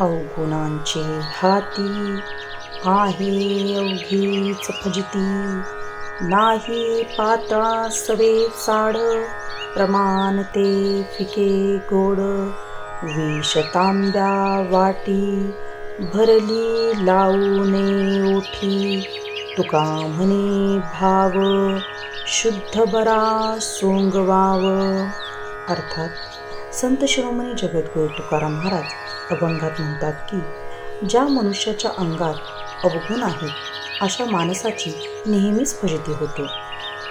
अवगुणांचे हाती आहे अवघीच फजिती. नाही पाता सवे साड प्रमाण ते फिके गोड. विष तांब्या वाटी भरली लावूने ओठी तुका म्हणे भाव शुद्ध बरा सोंगवाव. अर्थात संत शिरोमणी जगद्गुरू तुकाराम महाराज अभंगात म्हणतात की ज्या मनुष्याच्या अंगात अवगुण आहेत अशा माणसाची नेहमीच फजिती होते.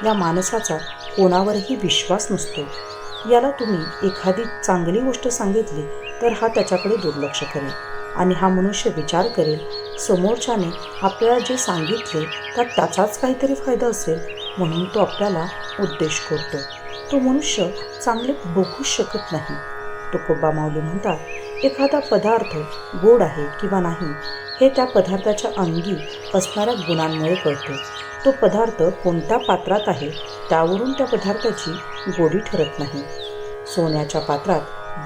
या माणसाचा कोणावरही विश्वास नसतो. याला तुम्ही एखादी चांगली गोष्ट सांगितली तर हा त्याच्याकडे दुर्लक्ष करेल आणि हा मनुष्य विचार करेल समोरच्याने आपल्याला जे सांगितले त्यात त्याचाच काहीतरी फायदा असेल म्हणून तो आपल्याला उद्देश करतो. तो मनुष्य चांगले बघू शकत नाही. तुकोबा माऊली म्हणतात एखादा पदार्थ गोड आहे किंवा नाही हे त्या पदार्थाच्या अंगी असणाऱ्या गुणांमुळे कळते. तो पदार्थ कोणत्या पात्रात आहे त्यावरून त्या पदार्थाची गोडी ठरत नाही. सोन्याच्या पात्रात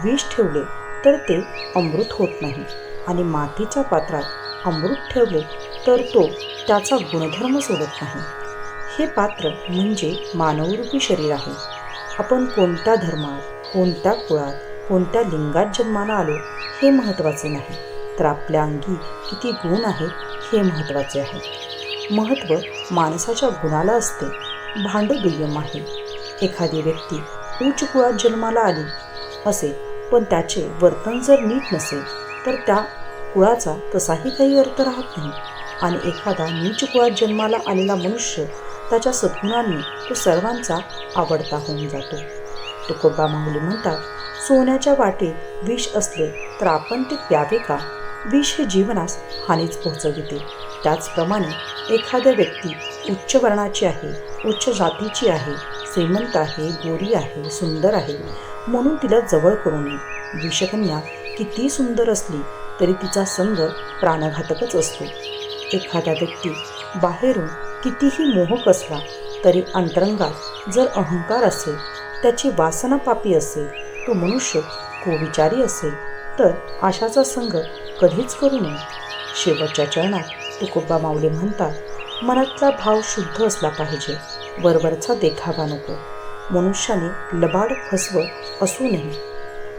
विष ठेवले तर ते अमृत होत नाही आणि मातीच्या पात्रात अमृत ठेवले तर तो त्याचा गुणधर्म सोडत नाही. हे पात्र म्हणजे मानवरूपी शरीर आहे. आपण कोणत्या धर्मात कोणत्या कुळात? कोणत्या लिंगात जन्माला आलो? हे महत्त्वाचे नाही. तर आपल्या अंगी किती गुण आहेत हे महत्त्वाचे आहे. महत्त्व माणसाच्या गुणाला असते. भांड दुय्यम आहे. एखादी व्यक्ती उच्च कुळात जन्माला आली असे पण त्याचे वर्तन जर नीट नसेल तर त्या कुळाचा तसाही काही अर्थ राहत नाही. आणि एखादा नीच कुळात जन्माला आलेला मनुष्य त्याच्या सद्गुणांनी तो सर्वांचा आवडता होऊन जातो. तुकोबा माऊली म्हणतात सोन्याच्या वाटेत विष असले तर आपण ते प्यावे का? विष हे जीवनास हानीच पोहोचविते. त्याचप्रमाणे एखाद्या व्यक्ती उच्च वर्णाची आहे उच्च जातीची आहे श्रीमंत आहे गोरी आहे सुंदर आहे म्हणून तिला जवळ करू नये. विषकन्या किती सुंदर असली तरी तिचा संग प्राणघातकच असतो. एखादा व्यक्ती बाहेरून कितीही मोहक असला तरी अंतरंगात जर अहंकार असेल त्याची वासना पापी असेल तो मनुष्य कोविचारी असेल तर आशाचा संग कधीच करू नये. शेवटच्या चरणात तुकोबा माऊली म्हणतात मनातला भाव शुद्ध असला पाहिजे वरवरचा देखावा नको. मनुष्याने लबाड फसव असू नये.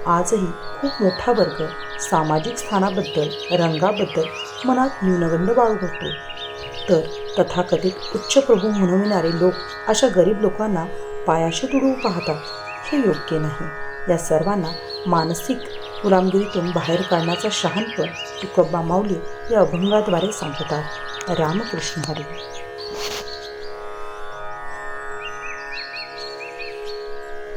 आजही खूप मोठा वर्ग सामाजिक स्थानाबद्दल रंगाबद्दल मनात न्यूनगंड बाळगतो. तर तथाकथित उच्चप्रभू म्हणविणारे लोक अशा गरीब लोकांना पायाशी तुडवू पाहतात. हे योग्य नाही. या सर्वांना मानसिक गुलामगिरीतून बाहेर काढण्याचा शहाणपण तुकब्बा माऊली या अभंगाद्वारे सांगतात. रामकृष्ण हरी.